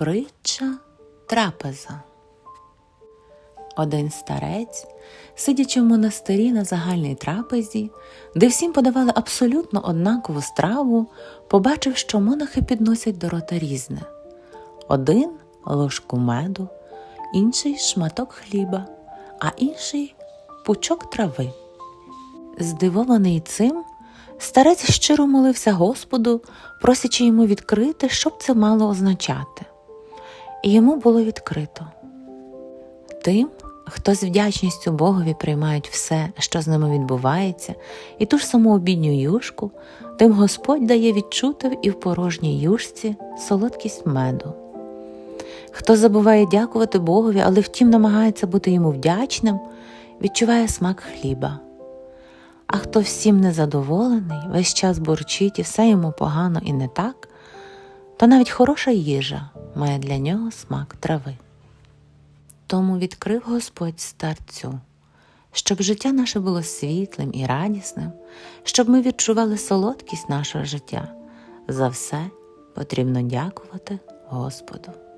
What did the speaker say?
Притча трапеза. Один старець, сидячи в монастирі на загальній трапезі, де всім подавали абсолютно однакову страву, побачив, що монахи підносять до рота різне: один ложку меду, інший шматок хліба, а інший пучок трави. Здивований цим, старець щиро молився Господу, просячи йому відкрити, що б це мало означати. Йому було відкрито. Тим, хто з вдячністю Богові приймають все, що з ними відбувається, і ту ж саму обідню юшку, тим Господь дає відчути і в порожній юшці солодкість меду. Хто забуває дякувати Богові, але втім намагається бути йому вдячним, відчуває смак хліба. А хто всім незадоволений, весь час бурчить і все йому погано і не так, то навіть хороша їжа має для нього смак трави. Тому відкрив Господь старцю, щоб життя наше було світлим і радісним, щоб ми відчували солодкість нашого життя. За все потрібно дякувати Господу.